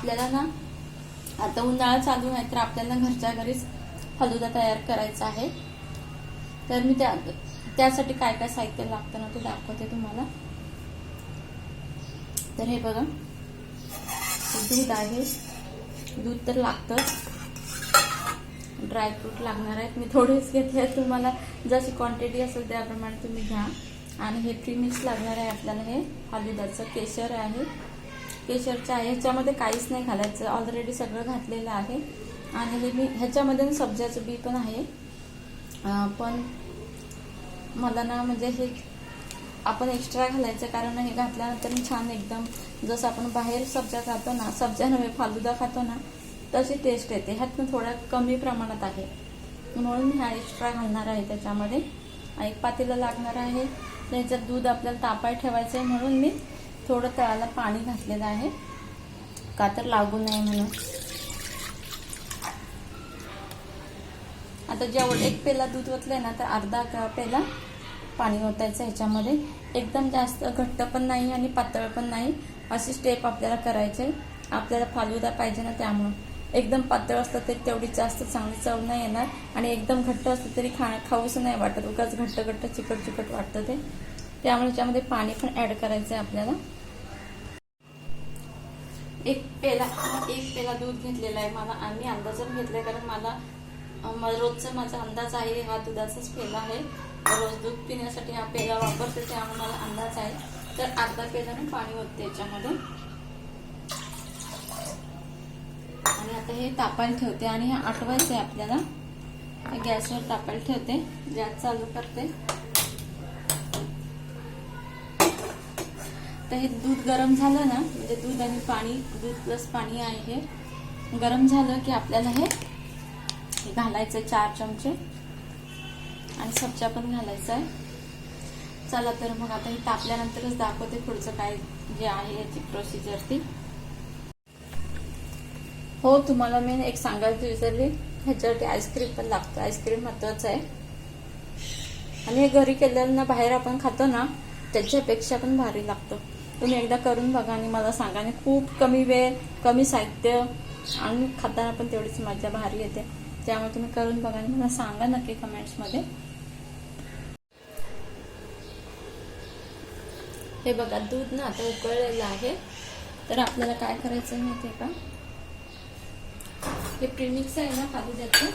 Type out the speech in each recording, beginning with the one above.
आपल्याला ना आता उन्हाळा चालू आहे तर आपल्याला घरच्या घरीच फालुदा तयार करायचा आहे. तर मी त्या त्यासाठी काय काय साहित्य लागतं ना ते दाखवते तुम्हाला. तर हे बघा. दूध आहे. दूध तर लागतंच. ड्रायफ्रूट लागणार आहेत. मी थोडेच घेतले आहेत. तुम्हाला जशी क्वांटिटी असेल त्याप्रमाणे तुम्ही घ्या. आणि हे प्रीमिक्स लागणार आहे आपल्याला हे. फालुदाचं केशर आहे. केशरच्या आहे. ह्याच्यामध्ये काहीच नाही घालायचं. ऑलरेडी सगळं घातलेलं आहे. आणि हे मी ह्याच्यामध्ये ना सब्जाचं बी पण आहे. पण मला ना म्हणजे हे आपण एक्स्ट्रा घालायचं कारण हे घातल्यानंतर छान एकदम जसं आपण बाहेर सब्जा खातो ना सब्जा नव्हे फालुदा खातो ना तशी टेस्ट येते. ह्यातनं थोड्या कमी प्रमाणात आहे. म्हणून ह्या एक्स्ट्रा घालणार आहे त्याच्यामध्ये. एक पातेला लागणार आहे. त्याच्यात दूध आपल्याला तापाय ठेवायचं आहे म्हणून मी थोडं तळाला पाणी घातलेलं आहे. का तर लागू नये म्हणून. आता जेवढं एक पेला दूध ओतलंय ना तर अर्धा पेला पाणी ओतायचं ह्याच्यामध्ये. एकदम जास्त घट्ट पण नाही आणि पातळ पण नाही. अशी स्टेप आपल्याला करायचे. आपल्याला फालुदा पाहिजे ना त्यामुळं. एकदम पातळ असलं तरी तेवढी जास्त चांगली चव नाही येणार. आणि एकदम घट्ट असलं तरी खा खाऊसं नाही वाटत. उगाच घट्ट घट्ट चिकट चिकट वाटतं ते. त्यामुळे त्याच्यामध्ये पाणी पण ॲड करायचं आहे आपल्याला. एक पेला एक पेला दूध घेतलेला आहे. मला आम्ही अंदाजाने घेतलाय कारण मला रोजचा माझा अंदाज आहे हा दुधाचाच पेला आहे. रोज दूध पिण्यासाठी हा पेला वापरते त्यामुळे मला अंदाज आहे. तर अर्धा पेला मी पाणी ओतते याच्यामध्ये. आणि आता हे तापायला ठेवते आणि हे आटवायचं आहे आपल्याला गॅसवर तापायला ठेवते. गॅस चालू करते. तर हे दूध गरम झालं ना म्हणजे दूध आणि पाणी दूध प्लस पाणी आहे हे. गरम झालं की आपल्याला हे घालायचं चार चमचे. आणि सब्जा पण घालायचा आहे चला तर मग आता हे तापल्यानंतरच दाखवते पुढचं काय जे आहे याची प्रोसिजर ती. हो तुम्हाला मी एक सांगायचं विसरली. ह्याच्यावरती आईस्क्रीम पण लागतं. आईस्क्रीम महत्वाचं आहे. आणि हे घरी केलेलं ना बाहेर आपण खातो ना त्याच्यापेक्षा पण भारी लागतं. तुम्ही एकदा करून बघा आणि मला सांगा. आणि खूप कमी वेळ कमी साहित्य आणि खाताना पण तेवढीच मजा भारी येते. त्यामुळे तुम्ही करून बघा आणि मला सांगा नक्की कमेंट्समध्ये हे बघा दूध ना आता उकळलेलं आहे. तर आपल्याला काय करायचं आहे माहिती आहे का? हे प्रीमिक्स आहे ना फालुद्याचं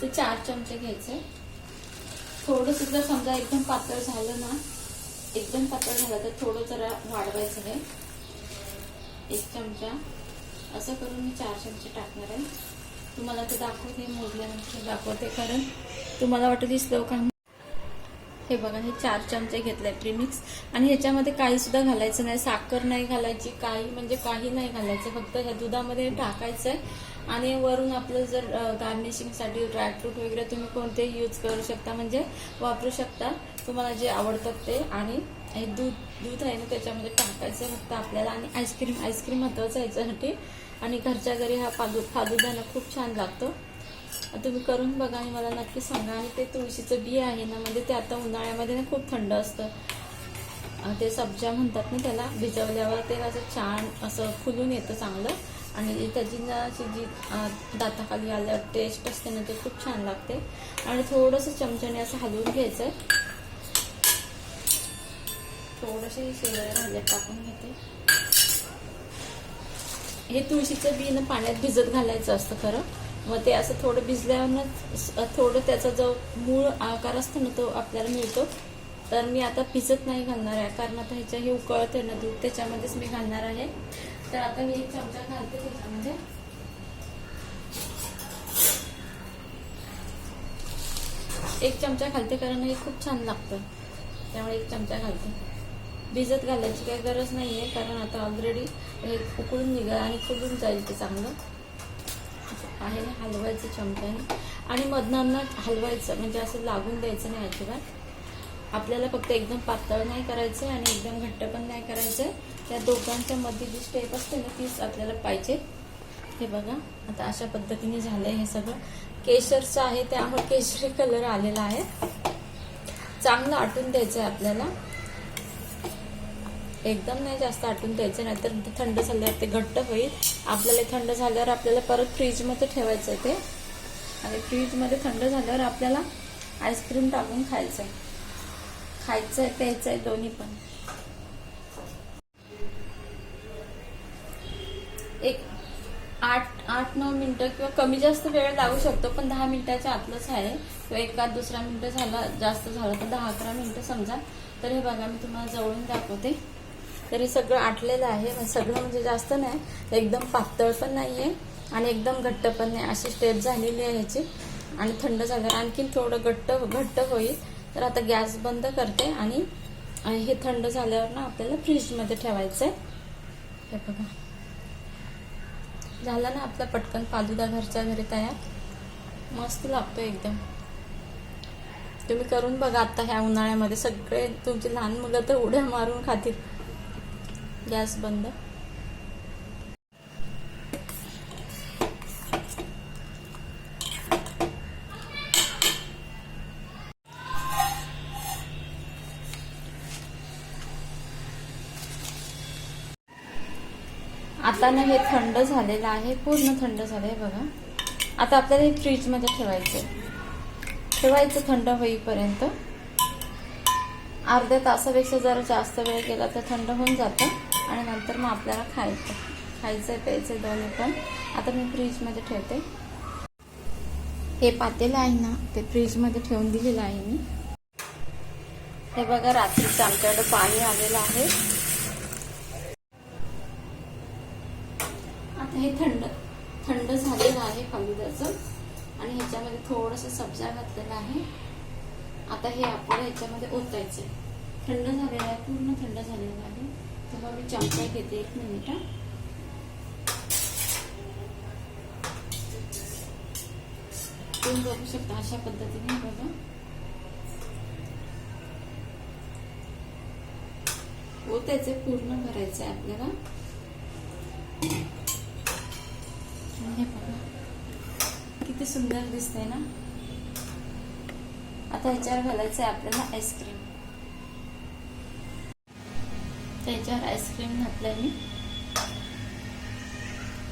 ते चार चमचे घ्यायचे थोडं सुद्धा समजा एकदम पातळ झालं ना एकदम पातळ झालं तर थोडं जरा वाढवायचं हे एक चमचा. असं करून मी चार चमचे टाकणार आहे. तुम्हाला ते दाखवते मोजल्यानंतर. दाखवते कारण तुम्हाला वाटत दिसलं का? हे बघा हे चार चमचे घेतले प्रीमिक्स. आणि ह्याच्यामध्ये काही सुद्धा घालायचं नाही. साखर नाही घालायची काही म्हणजे काही नाही घालायचं. फक्त ह्या दुधामध्ये टाकायचंय. आणि वरून आपलं जर गार्निशिंगसाठी ड्रायफ्रूट वगैरे तुम्ही कोणते यूज करू शकता म्हणजे वापरू शकता. तुम्हाला जे आवडतात ते. आणि हे दूध दूध आहे ना त्याच्यामध्ये टाकायचं फक्त आपल्याला. आणि आईस्क्रीम आईस्क्रीम महत्त्वाचं आहे याच्यासाठी. आणि घरच्या घरी हा फादू फादूदाना खूप छान लागतो. तुम्ही करून बघा आणि मला नक्की सांगा. आणि ते तुळशीचं बी आहे ना म्हणजे ते आता उन्हाळ्यामध्ये ना खूप थंड असतं. ते सब्जा म्हणतात ना त्याला भिजवल्यावर ते असं छान असं फुलून येतं चांगलं. आणि त्याची ना अशी जी दाताखाली आल्यावर टेस्ट असते ना ते खूप छान लागते. आणि थोडंसं चमच्याने असं हलवून घ्यायचं. थोडंसे शिवाय राहिले टाकून घेते. हे तुळशीचं बी ना पाण्यात भिजत घालायचं असतं खरं. मग ते असं थोडं भिजल्यावर थोडं त्याचा जो मूळ आकार असतो ना तो आपल्याला मिळतो. तर मी आता भिजत नाही घालणार आहे कारण आता ह्याच्या हे उकळते ना दूध त्याच्यामध्येच मी घालणार आहे. तर आता मी एक चमचा घालते त्याच्यामध्ये. एक चमचा घालते कारण हे खूप छान लागतं. त्यामुळे एक चमचा घालते. भिजत घालायची काही गरज नाही आहे कारण आता ऑलरेडी हे उकळून निघा आणि फुलून जाईल ते चांगलं. आहे ना हलवायचं चमच्याने आणि मधनं हलवायचं म्हणजे असं लागून द्यायचं नाही अजिबात. आपल्याला फक्त एकदम पातळ नाही करायचं आणि एकदम घट्ट पण नाही करायचं त्या दोघांच्या मध्ये जी स्टेप असते ना तीच आपल्याला पाहिजे. हे बघा आता अशा पद्धतीने झालंय हे सगळं. केशरचं आहे त्यामुळे केशरी कलर आलेला आहे. चांगलं आटून द्यायचं आहे आपल्याला. एकदम नाही जास्त आटून द्यायचं नाहीतर थंड झाल्यावर ते घट्ट होईल. आपल्याला थंड झाल्यावर आपल्याला परत फ्रीजमध्ये ठेवायचं आहे ते. आणि फ्रीजमध्ये थंड झाल्यावर आपल्याला आईस्क्रीम टाकून खायचं आहे खायचं आहे प्यायचं आहे दोन्ही पण. एक आठ आठ नऊ मिनिटं किंवा कमी जास्त वेळ लागू शकतो पण दहा मिनिटाच्या आतलंच आहे. किंवा एकाद दुसरा मिनिटं झाला जास्त झालं तर दहा अकरा मिनिटं समजा. तर हे बघा मी तुम्हाला जवळून दाखवते. तर हे सगळं आटलेलं आहे. सगळं म्हणजे जास्त नाही. एकदम पातळ पण नाही आहे आणि एकदम घट्ट पण नाही. अशी स्टेप झालेली आहे ह्याची. आणि थंड झाल्यावर आणखीन थोडं घट्ट घट्ट होईल. तर आता गॅस बंद करते आणि हे थंड झाल्यावर ना आपल्याला फ्रीजमध्ये ठेवायचं आहे हे बघा. झाला ना आपला पटकन फालुदा घरच्या घरी तयार. मस्त लागतो एकदम. तुम्ही करून बघा आता ह्या उन्हाळ्यामध्ये. सगळे तुमची लहान मुलं तर उड्या मारून खातील. गॅस बंद. आता ना हे थंड झालेलं आहे पूर्ण थंड झालंय बघा. आता आपल्याला हे फ्रीजमध्ये ठेवायचं ठेवायचं थंड होईपर्यंत. अर्ध्या तासापेक्षा जर जास्त वेळ गेला तर थंड होऊन जातं आणि नंतर मग आपल्याला खायचं. खायचं प्यायचं दोन्ही पण. आता मी फ्रीजमध्ये ठेवते. हे पातेलं आहे ना ते फ्रीजमध्ये ठेवून दिलेलं आहे मी. हे बघा रात्रीचं आमच्याकडे पाणी आलेलं आहे. हे थंड थंड झालेलं आहे फालुद्याचं आणि ह्याच्यामध्ये थोडंसं सब्जा घातलेला आहे. आता हे आपल्याला ह्याच्यामध्ये ओतायचं थंड झालेलं आहे पूर्ण थंड झालेलं आहे. तेव्हा मी चमचा घेते एक मिनिट तुम्ही बघू शकता अशा पद्धतीने बघा. ओतायचे पूर्ण भरायचं आहे आपल्याला. हे बघा किती सुंदर दिसतंय ना? आता ह्याच्यावर घालायचं आहे आपल्याला आईस्क्रीम त्याच्यावर आईस्क्रीम घातलंय मी.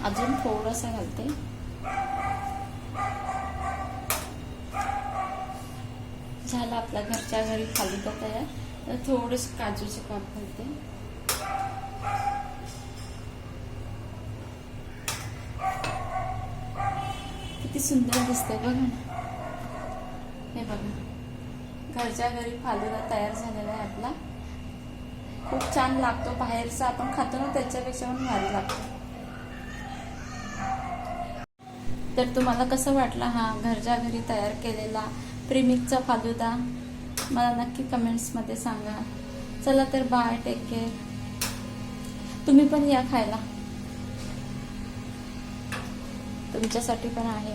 अजून थोडंसं घालते. झालं आपल्या घरच्या घरी फालुदा तयार. तर थोडंसं काजूचे काप घालते. किती सुंदर दिसतंय बघा ना. हे बघा घरच्या घरी फालुदा तयार झालेला आहे आपला. खूप छान लागतो बाहेरचा आपण खातो ना त्याच्यापेक्षा पण भारी लागतो. तर तुम्हाला कसं वाटलं हा घरच्या घरी तयार केलेला प्रेमिकचा फालुदा? मला नक्की कमेंट्समध्ये सांगा. चला तर बाय टेक केअर तुम्ही पण या खायला. तुमच्यासाठी पण आहे.